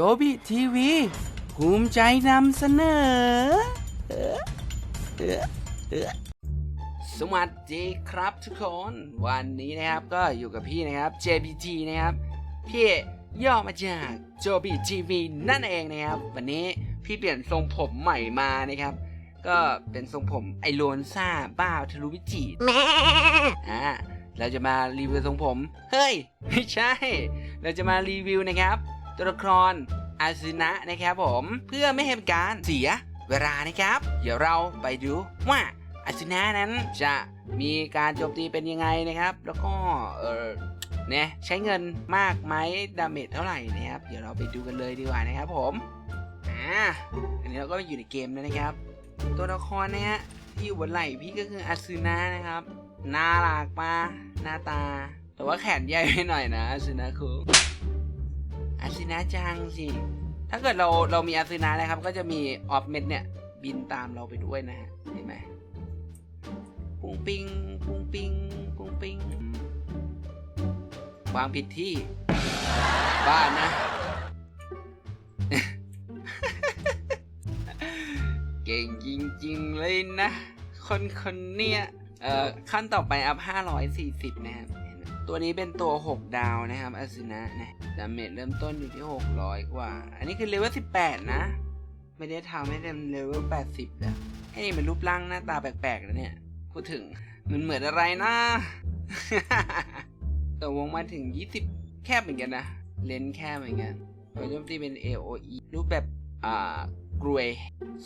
โจบิทีวี ภูมิใจนำเสนอเออเออเออสวัสดีครับทุกคน วันนี้นะครับก็อยู่กับพี่นะครับ JBT นะครับ พี่ย่อมาจากโจบิทีวีนั่นเองนะครับ วันนี้พี่เปลี่ยนทรงผมใหม่มานะครับ ก็เป็นทรงผมไอโลนซ่าบ้าทะลุวิจิตรอ่าเราจะมารีวิวทรงผม เฮ้ย ไม่ใช่ เราจะมารีวิวนะครับ ตัวละครอาซึนะนะครับผมเพื่อไม่ให้เป็นการเสียเวลานะครับ เดี๋ยวเราไปดูว่าอาซึนะนั้นจะมีการโจมตีเป็นยังไงนะครับ แล้วก็เออเนี่ยใช้เงินมากไหมดาเมจเท่าไหร่นะครับ เดี๋ยวเราไปดูกันเลยดีกว่านะครับผมอ่าอันนี้เราก็อยู่ในเกมแล้วนะครับ ตัวละครนะฮะที่อยู่บนไหล่พี่ก็คืออาซึนะนะครับน่ารักปะหน้าตา แต่ว่าแขนใหญ่ไปหน่อยนะอาซึนะคือ อาซินะจังสิ ถ้าเกิดเราเรามีอาซินะนะครับ ก็จะมีออฟเม็ดเนี่ย บินตามเราไปด้วยนะฮะเห็นไหมปุงปิงปุงปิงปุงปิงวางผิดที่ บ้านนะ เก่งจริงๆเลยนะ คนคนเนี้ยเอ่อขั้นต่อไปอัพ540 นะครับ ตัวนี้เป็นตัว 6 ดาวนะครับอาซินะนะดาเมจเริ่มต้นอยู่ที่ 600 กว่า อันนี้คือเลเวล18 นะ ไม่ได้ทำให้เต็มเลเวล80นะไอ้นี่มันรูปร่างหน้าตาแปลกๆแล้วเนี่ย พูดถึงมันเหมือนอะไรนะตัววงมาถึง 20 แคบเหมือนกันนะ เลนแคบเหมือนกันโดยโจมตีเป็น AOE รูปแบบ อ่ากรวย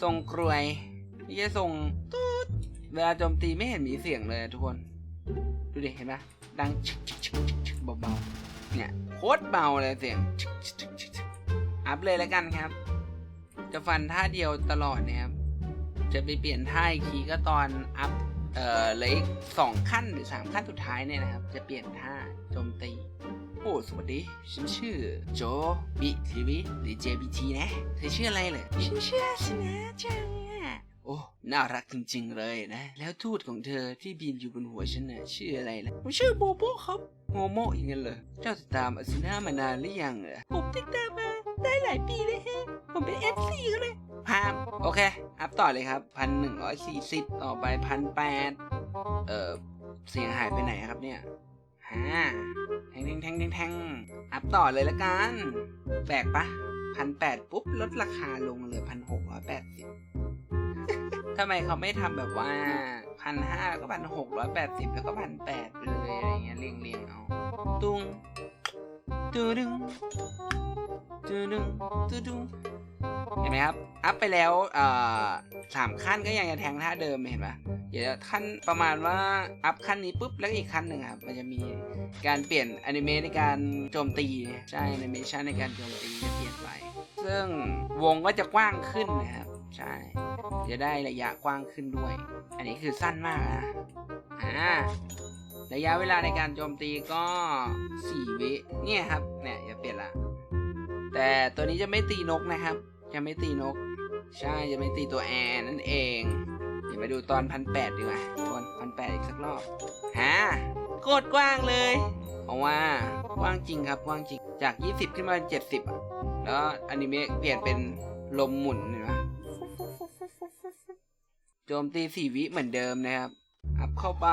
ทรงกรวย ไม่ใช่ทรงตูดเวลาโจมตีไม่เห็นมีเสียงเลยทุกคน ดูดิเห็นปะดังชึกชึกชึกชึกชึกเบาๆเนี่ยโคตรเบาเลยเสียงชึกชึกชึกชึกชึกอัพเลยแล้วกันครับ จะฟันท่าเดียวตลอดนะครับ จะไปเปลี่ยนท่าอีกทีก็ตอนอัพเอ่อเลืออีกสองขั้นหรือสามขั้นสุดท้ายเนี่ยนะครับ จะเปลี่ยนท่าโจมตีโอ้สวัสดีฉันชื่อโจบิทีวีหรือ JBT นะเธอชื่ออะไรเหรอฉันชื่อสนะจัง โอ้น่ารักจริง ๆ เลยนะ แล้วทูตของเธอที่บินอยู่บนหัวฉันน่ะชื่ออะไรล่ะผมชื่อโบโบครับโมโมอย่างนั้นเหรอเจ้าติดตามอาซิน่ามานานหรือยังเหรอผมติดตามมาได้หลายปีเลยฮะผมเป็น FC ก็เลยพามโอเค อัพต่อเลยครับพันหนึ่งร้อยสี่สิบต่อไปพันแปดเอ่อเสียงหายไปไหนครับเนี่ยฮะแทงแทงแทงแทงแทงอัพต่อเลยละกันแปลกปะพันแปดปุ๊บลดราคาลงเหลือพันห ทำไมเขาไม่ทำแบบว่าพันห้าแล้วก็พันหกร้อยแปดสิบแล้วก็พันแปดไปเลยอะไรเงี้ยเรียงเรียงๆเอาตุงตูดึงตูดึงตูดึงเห็นไหมครับ อัพไปแล้วสามขั้นก็ยังจะแทงท่าเดิมเห็นปะเดี๋ยวขั้นประมาณว่าอัพขั้นนี้ปุ๊บแล้วอีกขั้นหนึ่งครับมันจะมีการเปลี่ยนอนิเมะในการโจมตีใช่อนิเมชันในการโจมตีจะเปลี่ยนไป ซึ่งวงก็จะกว้างขึ้นนะครับ ใช่ จะได้ระยะกว้างขึ้นด้วย อันนี้คือสั้นมากนะ อ่า ระยะเวลาในการโจมตีก็4วิเนี่ยครับ เนี่ยอย่าเปลี่ยนละ แต่ตัวนี้จะไม่ตีนกนะครับ จะไม่ตีนก ใช่ จะไม่ตีตัวแอร์นั่นเอง เดี๋ยวมาดูตอนพันแปดดีกว่าตอนพันแปดอีกสักรอบฮะโคตรกว้างเลย เพราะว่ากว้างจริงครับกว้างจริง จาก 20 ขึ้นมาเป็น70อะแล้วอนิเมะเปลี่ยนเป็นลมหมุนเห็นไหม จมตีสี่วิเหมือนเดิมนะครับ อัพเข้าไป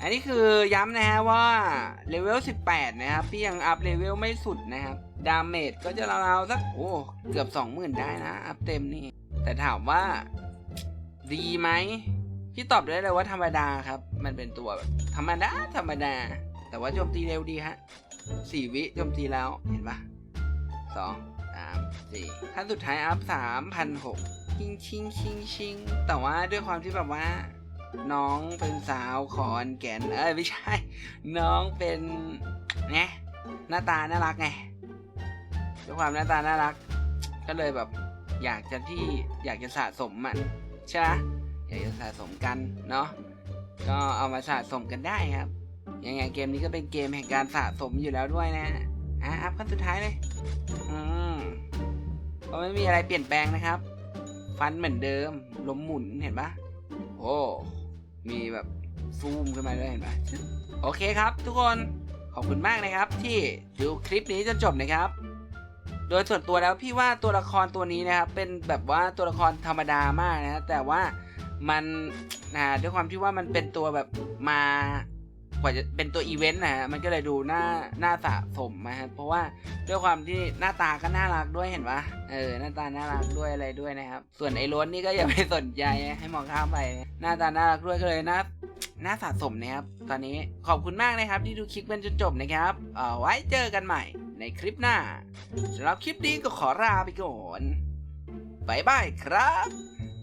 อันนี้คือย้ำนะฮะว่าเลเวล 18 นะครับ พี่ยังอัพเลเวลไม่สุดนะครับ ดาเมจก็จะราวๆสักโอ้เกือบ 20,000 ได้นะ อัพเต็มนี่ แต่ถามว่า ดีไหมพี่ตอบได้เลยว่าธรรมดาครับ มันเป็นตัวแบบธรรมดาธรรมดา แต่ว่าโจมตีเร็วดีฮะสี่วิโจมตีแล้วเห็นปะสองสามสี่ขั้นสุดท้ายอัพสามพันหก ชิงชิงชิงชิงแต่ว่าด้วยความที่แบบว่า น้องเป็นสาวขอนแก่นเอ้ยไม่ใช่ น้องเป็นไงหน้าตาน่ารักไงด้วยความหน้าตาน่ารัก ก็เลยแบบ อยากจะที่อยากจะสะสมมันใช่ไหมอยากจะสะสมกันเนาะก็เอามาสะสมกันได้ครับยังไงเกมนี้ก็เป็นเกมแห่งการสะสมอยู่แล้วด้วยนะอะอัพขั้นสุดท้ายเลยอืมก็ไม่มีอะไรเปลี่ยนแปลงนะครับ ฟันเหมือนเดิมลมหมุนเห็นปะโอ้มีแบบซูมขึ้นมาด้วยเห็นปะโอเคครับ ทุกคนขอบคุณมากนะครับ ที่ดูคลิปนี้จนจบนะครับ โดยส่วนตัวแล้วพี่ว่าตัวละครตัวนี้นะครับ เป็นแบบว่าตัวละครธรรมดามากนะแต่ว่ามันนะด้วยความที่ว่ามันเป็นตัวแบบมา กว่าจะเป็นตัวอีเวนต์นะฮะมันก็เลยดูน่าน่าสะสมนะครับเพราะว่าด้วยความที่หน้าตาก็น่ารักด้วยเห็นปะเออหน้าตาน่ารักด้วยอะไรด้วยนะครับ ส่วนไอ้ล้วนนี่ก็อย่าไปสนใจให้มองข้ามไป หน้าตาน่ารักด้วยก็เลยน่าน่าสะสมนะครับตอนนี้ขอบคุณมากนะครับที่ดูคลิปกันจนจบนะครับเอาไว้เจอกันใหม่ในคลิปหน้าสำหรับคลิปนี้ก็ขอลาไปก่อนบ๊ายบายครับ